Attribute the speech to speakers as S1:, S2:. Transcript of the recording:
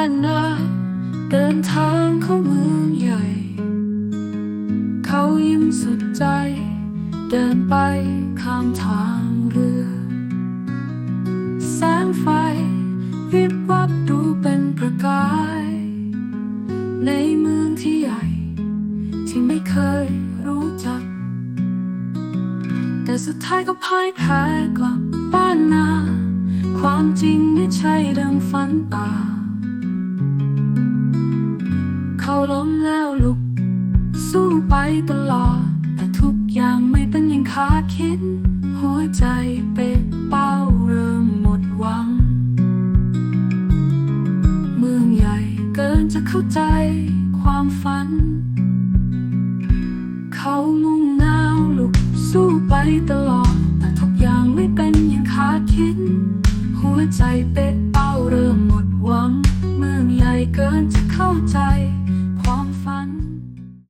S1: เดินทางเข้าเมืองใหญ่ เขายิ้มสุดใจ เดินไปข้ามทางเรือ แสงไฟวิบวับดูเป็นประกาย ในเมืองที่ใหญ่ ที่ไม่เคยรู้จัก แต่สุดท้ายก็พ่ายแพ้กลับบ้านนา ความจริงไม่ใช่ดังฝันตา เขาล้มแล้วลุก สู้ไปตลอด แต่ทุกอย่างไม่เป็นอย่างคาดคิด หัวใจเป็นเป้าเริ่มหมดหวัง เมืองใหญ่เกินจะเข้าใจความฝัน เขามุ่งหน้าลุก สู้ไปตลอด แต่ทุกอย่างไม่เป็นอย่างคาดคิด หัวใจเป๊ะเป้าเริ่มหมดหวัง เมืองใหญ่เกินจะเข้าใจ